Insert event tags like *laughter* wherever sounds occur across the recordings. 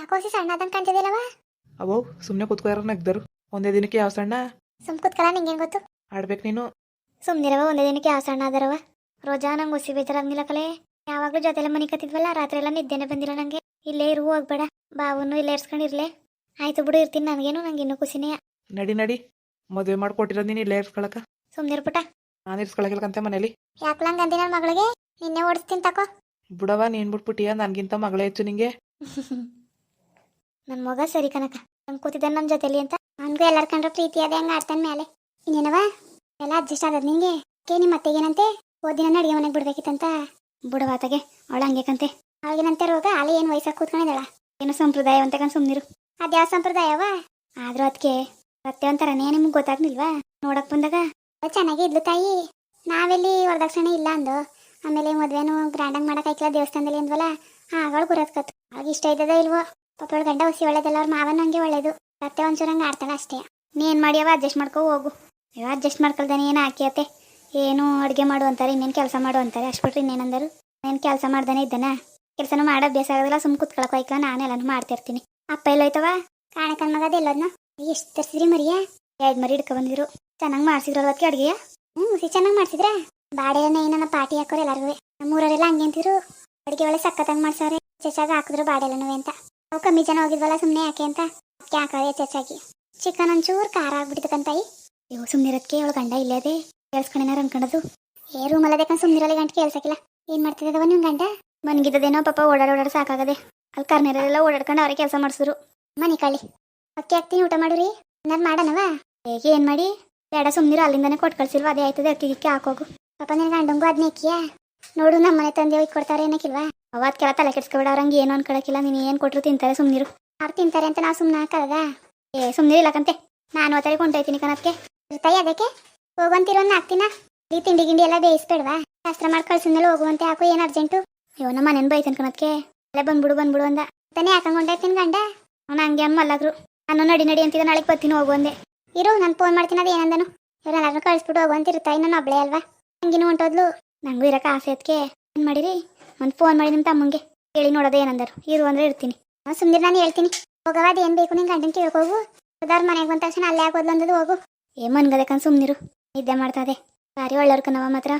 ಯಾಕೋಸಿ ಸಣ್ಣ ಅದನ್ ಕಾಣ್ತಿದಿಲ್ಲವ ಅವೋ ಸುಮ್ಮನೆ ಕೂತ್ಕೋಯಾರ ನಗ್ದರು. ಒಂದೇ ದಿನಕ್ಕೆ ಯಾವ ಸಣ್ಣ? ಸುಮ್ ನಿಂಗೆ ನಿಂಗೇನು ಗೊತ್ತು? ಆಡ್ಬೇಕು ನೀನು. ಸುಮ್ನಿರವ ಒಂದೇ ದಿನಕ್ಕೆ ಯಾವ ಸಣ್ಣ ಅದರವ ರೋಜಾ ನಂಗೆ ಒಸಿ ಬೇಜಾರಾಗ್ನಿಲ್ಲ ಕಲೆ. ಯಾವಾಗಲೂ ಜೊತೆಲ್ಲ ಮನೆ ಕತ್ತಿದ್ವಲ್ಲ ರಾತ್ರಿ ಎಲ್ಲ ನಿದ್ದೆನೆ ಬಂದಿಲ್ಲ ನಂಗೆ. ಇಲ್ಲೇ ಇರು ಹೋಗ್ಬೇಡ. ಬಾವನ್ನು ಇಲ್ಲೇ ಇರ್ಸ್ಕೊಂಡಿರ್ಲೆ ಆಯ್ತು ಬಿಡು ಇರ್ತೀನಿ ನನಗೇನು ನಂಗೆ ಇನ್ನೂ ಖುಷಿನೇ ನಡಿ ನಡಿ. ಮದುವೆ ಮಾಡ್ಕೊಟ್ಟಿರೋದು ನೀನು ಇಲ್ಲೇ ಇರ್ಸ್ಕೊಳಕ. ಸುಮ್ಮನೆ ಪುಟ. ನಾನು ಇರ್ಸ್ಕೊಳಕಿಲ್ಕಂತೆ ಮನೇಲಿ. ಯಾಕಲಂಗ ಅಂದಿ ನನ್ನ ಮಗಳಿಗೆ? ನಿನ್ನೆ ಓಡಿಸ್ತೀನಿ ತಕೋ. ಬಿಡವ ನೀನ್ ಬಿಟ್ಬಿಟ್ಟಿಯ ನನಗಿಂತ ಮಗಳೇ ಹೆಚ್ಚು ನಿಂಗೆ. *laughs* ನನ್ನ ಮಗ ಸರಿ ಕನಕ ನಂಗೆ ಕೂತಿದ್ದಾನೆ ನಮ್ಮ ಜೊತೆಲಿ ಅಂತ. ನನ್ಗೂ ಎಲ್ಲರ ಕಂಡ್ರೆ ಪ್ರೀತಿ ಅದೇ ಹಂಗೆ ಆಡ್ತಾನೆ ಮೇಲೆ ಇನ್ನೇನವ ಎಲ್ಲ ಅಡ್ಜಸ್ಟ್ ಆಗದ್ ನಿಂಗೆ? ಕೇ ನಿಮ್ಮ ಅತ್ತೆಗೇನಂತೆ ಓದಿನ ಅಡಿಗೆ ಮನೆಗೆ ಬಿಡ್ಬೇಕಿತ್ತಂತ. ಬುಡವಾತಗೆ ಅವಳ ಹಂಗೇಕಂತೆ ಅವಳಿಗೇನಂತೆ ರೋಗ? ಅಲ್ಲಿ ಏನು ವಯಸ್ಸಾಗಿ ಕೂತ್ಕೊಂಡಿದ್ದಾಳ ಏನು ಸಂಪ್ರದಾಯ ಅಂತ ಕಣ್ ಸುಮ್ನಿರು. ಅದ್ಯಾವ ಸಂಪ್ರದಾಯವ ಆದ್ರೂ ಅದಕ್ಕೆ ಸತ್ಯ ಒಂಥರನೇ ನಿಮ್ಗೆ ಗೊತ್ತಾಗ್ನಿಲ್ವಾ ನೋಡಕ್ ಬಂದಾಗ. ಚೆನ್ನಾಗಿ ಇದ್ಲು ತಾಯಿ. ನಾವೆಲ್ಲಿ ವರದಕ್ಷಿಣೆ ಇಲ್ಲ ಅಂದು ಆಮೇಲೆ ಮದ್ವೆನು ಗ್ರ್ಯಾಂಡಾಗಿ ಮಾಡಕ್ ಐಕ್ಲ ದೇವಸ್ಥಾನದಲ್ಲಿ ಅಂದ್ವಲ್ಲ. ಆಗಳು ಗುರತ್ಕತ್ ಅವಾಗ ಇಷ್ಟ ಇದ್ದದ ಇಲ್ವೋ? ಪಾಪಳ ಗಂಡ ಹುಸಿ ಒಳ್ಳೇದಲ್ಲ ಅವ್ರ ಮಾವನ ಹಂಗೆ ಒಳ್ಳೇದು. ಅತ್ತೆ ಒಂಚೂರು ಹಂಗೆ ಆಡ್ತಾಳೆ ಅಷ್ಟೇ. ನೀ ಏನು ಮಾಡ್ಯವ ಅಡ್ಜಸ್ಟ್ ಮಾಡ್ಕೊ ಹೋಗು. ಅಯ್ಯೋ ಅಡ್ಜಸ್ಟ್ ಮಾಡ್ಕೊಳ್ದಾನೆ ಏನು ಹಾಕಿಯತ್ತೆ ಏನು ಅಡುಗೆ ಮಾಡು ಅಂತಾರೆ, ಇನ್ನೇನು ಕೆಲಸ ಮಾಡು ಅಂತಾರೆ. ಅಷ್ಟು ಬಿಟ್ರೆ ಇನ್ನೇನಂದರು? ಏನು ಕೆಲಸ ಮಾಡ್ದಾನೆ ಇದ್ದಾನೆ? ಕೆಲಸನೂ ಮಾಡೋ, ಅಭ್ಯಾಸ ಆಗೋದಿಲ್ಲ ಸುಮ್ ಕುತ್ಕೊಳಕ್ಕೆ ಹೋಯ್ಕ, ನಾನು ಎಲ್ಲನೂ ಮಾಡ್ತಿರ್ತೀನಿ ಅಪ್ಪ ಎಲ್ಲೋಯ್ತವ ಕಾಣಕನ್ ಮಗದ ಎಲ್ಲೋದ್ನ? ಎಷ್ಟು ತರಿಸಿದ್ರಿ ಮರಿಯ? ಎರಡು ಮರಿ ಹಿಡ್ಕೊ ಬಂದಿದ್ರು. ಚೆನ್ನಾಗಿ ಮಾಡ್ಸಿದ್ರು ಅದಕ್ಕೆ ಅಡುಗೆಯ ಹ್ಞೂ ಹುಸಿ ಚೆನ್ನಾಗಿ ಮಾಡ್ಸಿದ್ರ? ಬಾಡೆಲ್ಲ ಏನನ್ನ ಪಾಟಿ ಹಾಕೋರು ಎಲ್ಲರಿಗೂ ನಮ್ಮೂರವರೆಲ್ಲ ಹಂಗೆ ಅಂತಿದ್ರು. ಅಡುಗೆ ಒಳ್ಳೆ ಸಕ್ಕತ್ತಾಗಿ ಮಾಡ್ಸವ್ರೆ. ಚೆಚ್ಚಾಗ ಹಾಕಿದ್ರು ಬಾಡೆಲ್ಲನೂ ಅಂತ. ಅವು ಕಮ್ಮಿ ಜನ ಹೋಗಿದ್ವಲ್ಲ ಸುಮ್ಮನೆ ಯಾಕೆ ಅಂತ? ಯಾಕೆ ಹೆಚ್ಚಾಗಿ ಚಿಕನ್ ಒಂಚೂರು ಖಾರ ಆಗ್ಬಿಟ್ಟಿದ್ದಕ್ಕಂತಾಯಿ ಇವು ಸುಮ್ಮನಿರೋದಕ್ಕೆ ಅವಳು ಗಂಡ ಇಲ್ಲದೆ ಕೇಳಿಸ್ಕೊಂಡೇನಾರು ಅನ್ಕೊಂಡದು ಏ ರೂಮಲ್ಲದೆ ಕಣ್ ಸುಮ್ಮನಿರಲ್ಲ ಗಂಟೆ ಕೇಳ್ಸಕ್ಕಿಲ್ಲ. ಏನ್ ಮಾಡ್ತಿದ್ದವ ನಿಮ್ ಗಂಡ? ಮನ್ಗಿದ್ದದೇನೋ ಪಾಪ ಓಡಾಡ ಓಡಾಡ ಸಾಕಾಗದೆ. ಅಲ್ಲಿ ಕರ್ನೇರೆಲ್ಲ ಓಡಾಡ್ಕೊಂಡು ಅವ್ರಿಗೆ ಕೆಲಸ ಮಾಡಿಸಿದ್ರು. ಮನೆ ಕಳಿ ಅಕ್ಕಿ ಹಾಕ್ತೀನಿ ಊಟ ಮಾಡಿರಿ? ನಾನು ಮಾಡನವಾ? ಹೇಗೆ, ಏನ್ ಮಾಡಿ? ಬೇಡ ಸುಮ್ಮನಿರು ಅಲ್ಲಿಂದಾನೆ ಕೊಟ್ಟು ಕಳ್ಸಿಲ್ವ. ಅದೇ ಆಯ್ತದೆ, ಅಕ್ಕಿ ಹಾಕೋಗು. ಪಾಪ ನಿನ್ ಗಂಡಂಗೂ ಅದನ್ನೇ ಅಕ್ಕಿಯಾ ನೋಡು ನಮ್ಮ ಮನೆ ತಂದೆ ಹೋಗಿ ಕೊಡ್ತಾರೆ ಏನಕ್ಕಿಲ್ವಾ ಅವತ್ಕೆಲ್ಲ ತಲೆ ಕೆಡ್ಸ್ಕೊಬೇಡ ಅವ್ರಂಗೆ ಏನು ಅನ್ಕೊಳಕಿಲ್ಲ. ನೀನು ಏನು ಕೊಟ್ರು ತಿಂತಾರೆ ಸುಮ್ಮನಿರು ಅವ್ರು ತಿಂತಾರೆ ಅಂತ ನಾ ಸುಮ್ಮನೆ ಹಾಕದ ಏ ಸುಮ್ನಿರಿಲ್ಲ ಇಲ್ಲಕಂತೆ. ನಾನು ಒತ್ತಡಿ ಕೊಂಡೋಯ್ತೀನಿ ಕಣಕ್ಕೆ ಇರ್ತಾಯಿ ಅದಕ್ಕೆ? ಹೋಗಂತಿರೋ ಹಾಕ್ತೀನ ಈ ತಿಂಡಿ ಗಿಂಡಿ ಎಲ್ಲ ಬೇಯಿಸ್ಬೇಡ್ವಾ? ಶಾಸ್ತ್ರ ಮಾಡಿ ಕಳ್ಸಿದ್ಮೇಲೆ ಹೋಗುವಂತೆ ಹಾಕು ಏನು ಅರ್ಜೆಂಟು? ಅಯ್ಯೋ, ನಮ್ಮ ಮನೇನ ಬೈತನ್ ಕಣಕ್ಕೆ ಅಲ್ಲೇ ಬಂದ್ಬಿಡು ಬಂದ್ಬಿಡು ಅಂದ. ತಾನೇ ಹಾಕೊಂಡೈತೀನಿ ಗಂಡ? ಅವ್ನು ಹಂಗೆ ಅಮ್ಮ ಅಲ್ಲಾದ್ರು ನಾನು ನಡಿ ನಡಿ ಅಂತಿದ್ದ. ನಾಳೆಗೆ ಬರ್ತೀನಿ ಹೋಗು ಅಂದೆ. ಇರು, ನಾನು ಫೋನ್ ಮಾಡ್ತೀನಿ. ಅದು ಏನಂದನು. ಇವ್ರನ್ನಾದ್ರೂ ಕಳಿಸ್ಬಿಟ್ಟು ಹೋಗು ತಾಯಿ ನಾನು ಒಬ್ಳೆ ಅಲ್ವಾ? ಹಂಗಿನೂ ಹೊಂಟೋದ್ಲು ನಂಗೂ ಇರಕ್ಕೆ ಆಸೆ ಅದಕ್ಕೆ ಏನು ಮಾಡಿರಿ? ಒಂದು ಫೋನ್ ಮಾಡಿ ನಿಮ್ಮ ತಮ್ಮಂಗೆ ಹೇಳಿ ನೋಡೋದು ಏನಂದರು. ಇರು ಅಂದ್ರೆ ಇರ್ತೀನಿ. ಸುಮ್ಮನೆ ನಾನು ಹೇಳ್ತೀನಿ. ಹೋಗವ ಅದೇನು ಬೇಕು ನಿಂಗೆ ಗಂಡನ ಕೇಳ್ಕೋಗು ಉದಾರ್ ಮನೆಗೆ ಬಂದ ತಕ್ಷಣ ಅಲ್ಲೇ ಆಗೋದ್ಲು ಹೋಗು. ಏ ಮನ್ಗದಕ್ಕನ್ ಸುಮ್ಮನಿರು ನಿದ್ದೆ ಮಾಡ್ತದೆ ಬಾರಿ ಒಳ್ಳೆಯವ್ರ ಕಣವ ಮಾತ್ರ.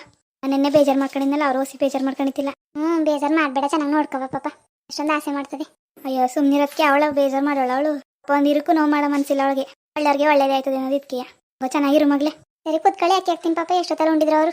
ನನ್ನೆ ಬೇಜಾರು ಮಾಡ್ಕೊಂಡಿದ್ನಲ್ಲ, ಅವ್ರು ಓಸಿ ಬೇಜಾರು ಮಾಡ್ಕೊಂಡಿದ್ದಿಲ್ಲ. ಹ್ಞೂ ಬೇಜಾರು ಮಾಡಬೇಡ, ಚೆನ್ನಾಗಿ ನೋಡ್ಕೋವ ಪಾಪ. ಅಷ್ಟೊಂದು ಆಸೆ ಮಾಡ್ತದೆ. ಅಯ್ಯೋ ಸುಮ್ಮನಿರೋದಕ್ಕೆ ಅವಳ ಬೇಜಾರು ಮಾಡೋಳ ಅವಳು. ಒಂದು ಇರಕ್ಕೂ ನೋವು ಮಾಡೋ ಮನ್ಸಿಲ್ಲ ಅವಳಿಗೆ. ಒಳ್ಳೆಯವ್ರಿಗೆ ಒಳ್ಳೇದೇ ಆಯ್ತದೆ ಅನ್ನೋದು ಇದಕ್ಕೆ ಚೆನ್ನಾಗಿರು ಮಗ್ಲೆ. ಸರಿ, ಕುತ್ಕೊಳ್ಳಿ, ಅಕ್ಕಿ ಹಾಕ್ತೀನಿ ಪಾಪ, ಎಷ್ಟೊತ್ತಲ್ಲ ಉಂಡಿದ್ರು ಅವರು.